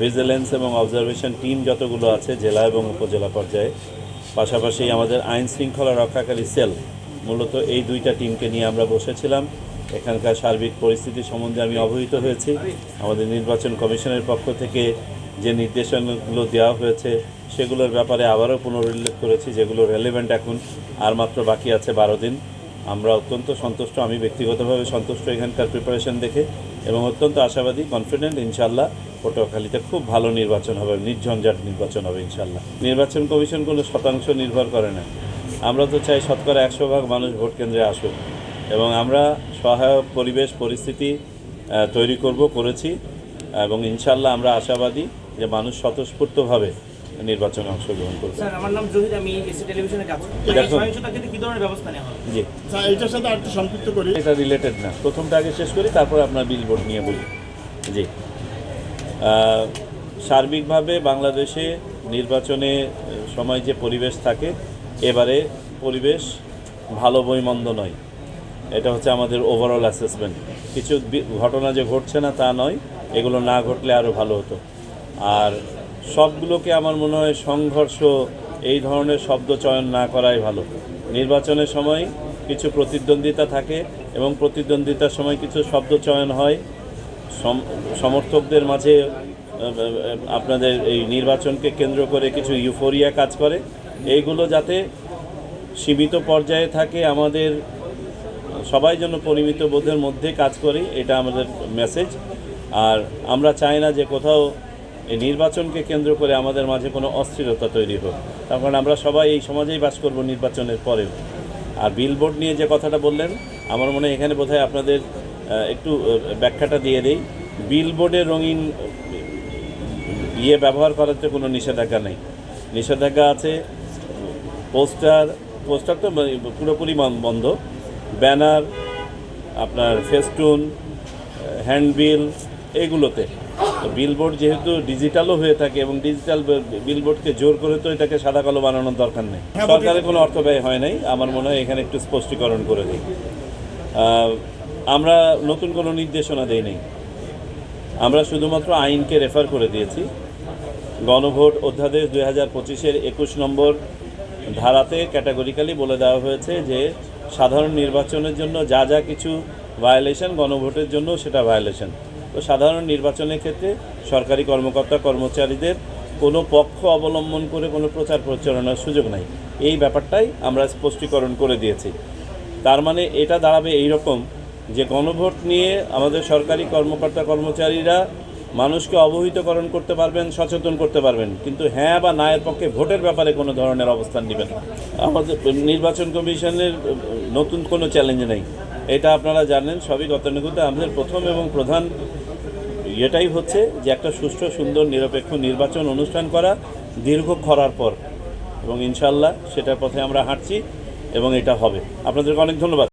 Vigilance এবং observation team যতগুলো আছে, জেলা এবং উপজেলা পর্যায়ে। পাশাপাশি আমাদের আইন শৃঙ্খলা রক্ষাকারী সেল, মূলত এই দুইটা টিমকে নিয়ে আমরা বসেছিলাম। এখানকার সার্বিক পরিস্থিতি সম্বন্ধে আমি অবহিত হয়েছি। আমাদের নির্বাচন কমিশনের পক্ষ থেকে যে নির্দেশনাগুলো দেওয়া হয়েছে, সেগুলোর ব্যাপারে আবারও পুনরুল্লেখ করেছি, যেগুলো রেলেভেন্ট এখন, আর মাত্র বাকি আছে বারো দিন। আমরা অত্যন্ত সন্তুষ্ট, আমি ব্যক্তিগতভাবে সন্তুষ্ট এখানকার প্রিপারেশন দেখে, এবং অত্যন্ত আশাবাদী কনফিডেন্ট ইনশাল্লাহ পটুয়াখালীতে খুব ভালো নির্বাচন হবে নির্ঝঞ্ঝাট নির্বাচন হবে ইনশাল্লাহ নির্বাচন কমিশন কোনো শতাংশ নির্ভর করে না। আমরা তো চাই শতকরা একশো ভাগ মানুষ ভোট কেন্দ্রে আসুক এবং আমরা সহায়ক পরিবেশ পরিস্থিতি তৈরি করব করেছি এবং ইনশাল্লাহ আমরা আশাবাদী যে মানুষ স্বতঃস্ফূর্তভাবে নির্বাচনে অংশগ্রহণ করবে। স্যার আমার নাম জহির আমি এসি টেলিভিশনে কাজ করি দেখুন। এই সহিংসতার ক্ষেত্রে কি ধরনের ব্যবস্থা নেওয়া হবে? জি। স্যার এইটার সাথে আরেকটু সম্পৃক্ত করি। এটা রিলেটেড না। প্রথমটা আগে শেষ করি তারপর আপনার বিলবোর্ড নিয়ে বলি। জি। সার্বিকভাবে বাংলাদেশে নির্বাচনে সময় যে পরিবেশ থাকে, এবারে পরিবেশ ভালো বইমন্দ নয়। এটা হচ্ছে আমাদের ওভারঅল অ্যাসেসমেন্ট কিছু ঘটনা যে ঘটছে না তা নয়, এগুলো না ঘটলে আরও ভালো হতো। আর সবগুলোকে আমার মনে হয় সংঘর্ষ, এই ধরনের শব্দ চয়ন না করাই ভালো। নির্বাচনের সময় কিছু প্রতিদ্বন্দ্বিতা থাকে এবং প্রতিদ্বন্দ্বিতার সময় কিছু শব্দ চয়ন হয়। সমর্থকদের মাঝে আপনাদের এই নির্বাচনকে কেন্দ্র করে কিছু ইউফোরিয়া কাজ করে। এইগুলো যাতে সীমিত পর্যায়ে থাকে আমাদের, সবাই যেন পরিমিত বোধের মধ্যে কাজ করি, এটা আমাদের মেসেজ। আর আমরা চাই না যে কোথাও এই নির্বাচনকে কেন্দ্র করে আমাদের মাঝে কোনো অস্থিরতা তৈরি হোক। তার কারণ আমরা সবাই এই সমাজেই বাস করব নির্বাচনের পরেও। আর বিলবোর্ড নিয়ে যে কথাটা বললেন, আমার মনে হয় এখানে বোধহয় আপনাদের একটু ব্যাখ্যাটা দিয়ে দেই। বিলবোর্ডের রঙিন ইয়ে ব্যবহার করার করাতে কোনো নিষেধাজ্ঞা নেই। নিষেধাজ্ঞা আছে পোস্টার পোস্টার তো মানে পুরোপুরি বন- বন্ধ। ব্যানার আপনার ফেস্টুন হ্যান্ডবিল এগুলোতে। তো বিলবোর্ড যেহেতু ডিজিটালও হয়ে থাকে এবং ডিজিটাল বিলবোর্ডকে জোর করে তো এটাকে সাদা কালো বানানোর দরকার নেই। সরকারের কোনো অর্থ ব্যয় হয় নাই। আমার মনে হয় এখানে একটু স্পষ্টীকরণ করে দিই। আমরা নতুন কোনো নির্দেশনা দেই নাই। আমরা শুধুমাত্র আইনকে রেফার করে দিয়েছি। গণভোট অধ্যাদেশ দুই হাজার পঁচিশের একুশ নম্বর ধারাতে ক্যাটাগরিক্যালি বলে দেওয়া হয়েছে যে, সাধারণ নির্বাচনের জন্য যা যা কিছু ভায়োলেশন গণভোটের জন্য সেটা ভায়োলেশন তো সাধারণ নির্বাচনের ক্ষেত্রে সরকারি কর্মকর্তা, কর্মচারীদের কোনো পক্ষ অবলম্বন করে কোনো প্রচার প্রচারণার সুযোগ নাই। এই ব্যাপারটাই আমরা স্পষ্টীকরণ করে দিয়েছি। তার মানে এটা দাঁড়াবে এই রকম যে গণভোট নিয়ে আমাদের সরকারি কর্মকর্তা কর্মচারীরা মানুষকে অবহিতকরণ করতে পারবেন, সচেতন করতে পারবেন, কিন্তু হ্যাঁ বা না এর পক্ষে ভোটের ব্যাপারে কোনো ধরনের অবস্থান নেবেন। আমাদের নির্বাচন কমিশনের নতুন কোনো চ্যালেঞ্জ নেই। এটা আপনারা জানেন, সবই গতানুগত আমাদের প্রথম এবং প্রধান এটাই হচ্ছে যে একটা সুষ্ঠু, সুন্দর, নিরপেক্ষ নির্বাচন অনুষ্ঠান করা দীর্ঘ খরার পর। এবং ইনশাল্লাহ সেটার পথে আমরা হাঁটছি এবং এটা হবে। আপনাদেরকে অনেক ধন্যবাদ।